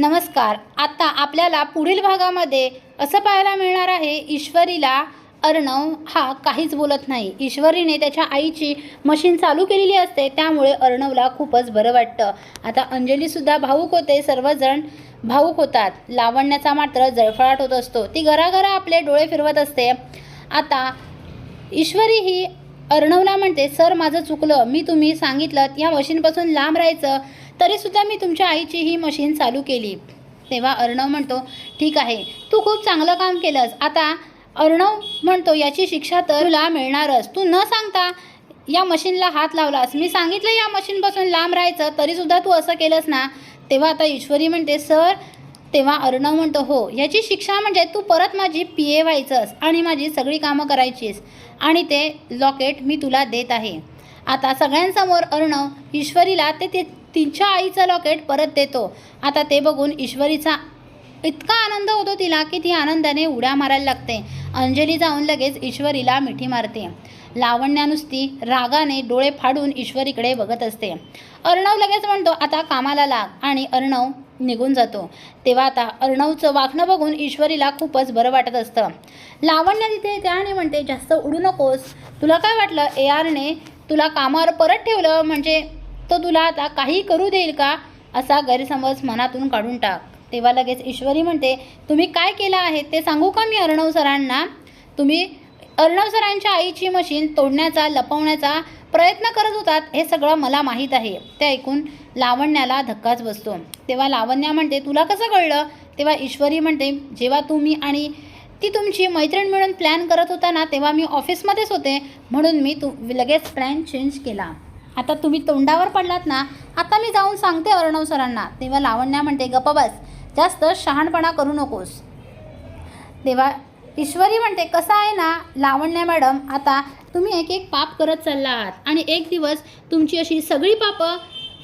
नमस्कार. आता आपल्याला पुढील भागामध्ये असं पाहायला मिळणार आहे ईश्वरीला अर्णव हा काहीच बोलत नाही. ईश्वरीने त्याच्या आईची मशीन चालू केलेली असते त्यामुळे अर्णवला खूपच बरं वाटतं. आता अंजलीसुद्धा भाऊक होते सर्वजण भाऊक होतात. लावण्याचा मात्र जळफळाट होत असतो. ती घराघरा आपले डोळे फिरवत असते. आता ईश्वरी ही अर्णवला म्हणते सर माझं चुकलं. मी तुम्ही सांगितलं या मशीनपासून लांब राहायचं. तरीसुद्धा मी तुमच्या आईची ही मशीन चालू केली. तेव्हा अर्णव म्हणतो ठीक आहे तू खूप चांगलं काम केलंस. आता अर्णव म्हणतो याची शिक्षा तर तुला मिळणारच. तू न सांगता या मशीनला हात लावलास. मी सांगितलं या मशीनपासून लांब राहायचं तरीसुद्धा तू असं केलंस ना? तेव्हा आता ईश्वरी म्हणते सर तेव्हा अर्णव म्हणतो हो याची शिक्षा म्हणजे तू परत माझी पी ए व्हायचंस आणि माझी सगळी कामं करायचीस आणि ते लॉकेट मी तुला देत आहे. आता सगळ्यांसमोर अर्णव ईश्वरीला ते ते तिच्या आईचं लॉकेट परत देतो. आता ते बघून ईश्वरीचा इतका आनंद होतो तिला की ती आनंदाने उड्या मारायला लागते. अंजली जाऊन लगेच ईश्वरीला मिठी मारते. लावण्या नुसती रागाने डोळे फाडून ईश्वरीकडे बघत असते. अर्णव लगेच म्हणतो आता कामाला लाग. आणि अर्णव निघून जातो. तेव्हा आता अर्णवचं वागणं बघून ईश्वरीला खूपच बरं वाटत असतं. लावण्या तिथे त्याने म्हणते जास्त उडू नकोस. तुला काय वाटलं? ए आरने तुला कामावर परत ठेवलं? म्हणजे तो तुला आता काही करू देईल का? असा गैरसमज मनातून काढून टाक. तेव्हा लगेच ईश्वरी म्हणते तुम्ही काय केलं आहे ते सांगू का मी अर्णव सरांना? तुम्ही अर्णव सरांच्या आईची मशीन तोडण्याचा लपवण्याचा प्रयत्न करत होतात हे सगळं मला माहीत आहे. ते ऐकून लावण्याला धक्काच बसतो. तेव्हा लावण्या म्हणते तुला कसं कळलं? तेव्हा ईश्वरी म्हणते जेव्हा तुम्ही आणि ती तुमची मैत्रीण मिळून प्लॅन करत होता ना तेव्हा मी ऑफिसमध्येच होते. म्हणून मी तू लगेच प्लॅन चेंज केला. आता तुम्ही तोंडावर पडलात ना आता मी जाऊन सांगते अर्णव सरांना. तेव्हा लावण्या म्हणते गप्पा बस जास्त शहाणपणा करू नकोस. तेव्हा ईश्वरी म्हणते कसं आहे ना लावण्या मॅडम आता तुम्ही एक एक पाप करत चालला आहात आणि एक दिवस तुमची अशी सगळी पापं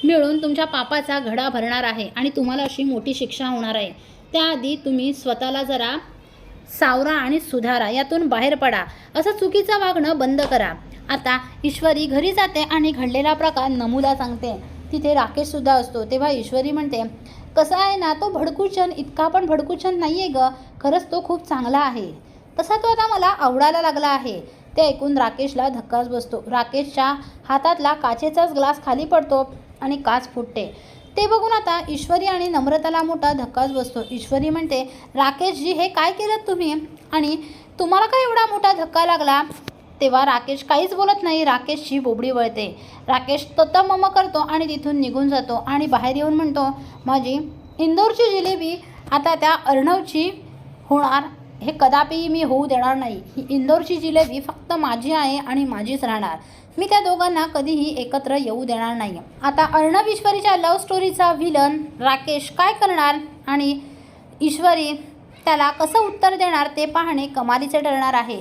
मिळून तुमच्या पापाचा घडा भरणार आहे आणि तुम्हाला अशी मोठी शिक्षा होणार आहे. त्याआधी तुम्ही स्वतःला जरा सावरा आणि सुधारा यातून बाहेर पडा. असं चुकीचं वागणं बंद करा. आता ईश्वरी घरी जाते आणि घडलेला प्रकार नमूला सांगते. तिथे राकेशसुद्धा असतो. तेव्हा ईश्वरी म्हणते कसं आहे ना तो भडकूचन इतका पण भडकूचन नाही आहे ग. खरंच तो खूप चांगला आहे. तसा तो आता मला आवडायला लागला आहे. ते ऐकून राकेशला धक्काच बसतो. राकेशच्या हातातला काचेचाच ग्लास खाली पडतो आणि काच फुटते. ते बघून आता ईश्वरी आणि नम्रताला मोठा धक्काच बसतो. ईश्वरी म्हणते राकेशजी हे काय केलं तुम्ही? आणि तुम्हाला काय एवढा मोठा धक्का लागला? तेव्हा राकेश काहीच बोलत नाही. राकेशची बोबडी वळते. राकेश तत्त मम करतो आणि तिथून निघून जातो आणि बाहेर येऊन म्हणतो माझी इंदोरची जिलेबी आता त्या अर्णवची होणार. हे कदापिही मी होऊ देणार नाही. ही इंदोरची जिलेबी फक्त माझी आहे आणि माझीच राहणार. मी त्या दोघांना कधीही एकत्र येऊ देणार नाही. आता अर्णव ईश्वरीच्या लव्ह स्टोरीचा विलन राकेश काय करणार आणि ईश्वरी त्याला कसं उत्तर देणार ते पाहणे कमालीचे ठरणार आहे.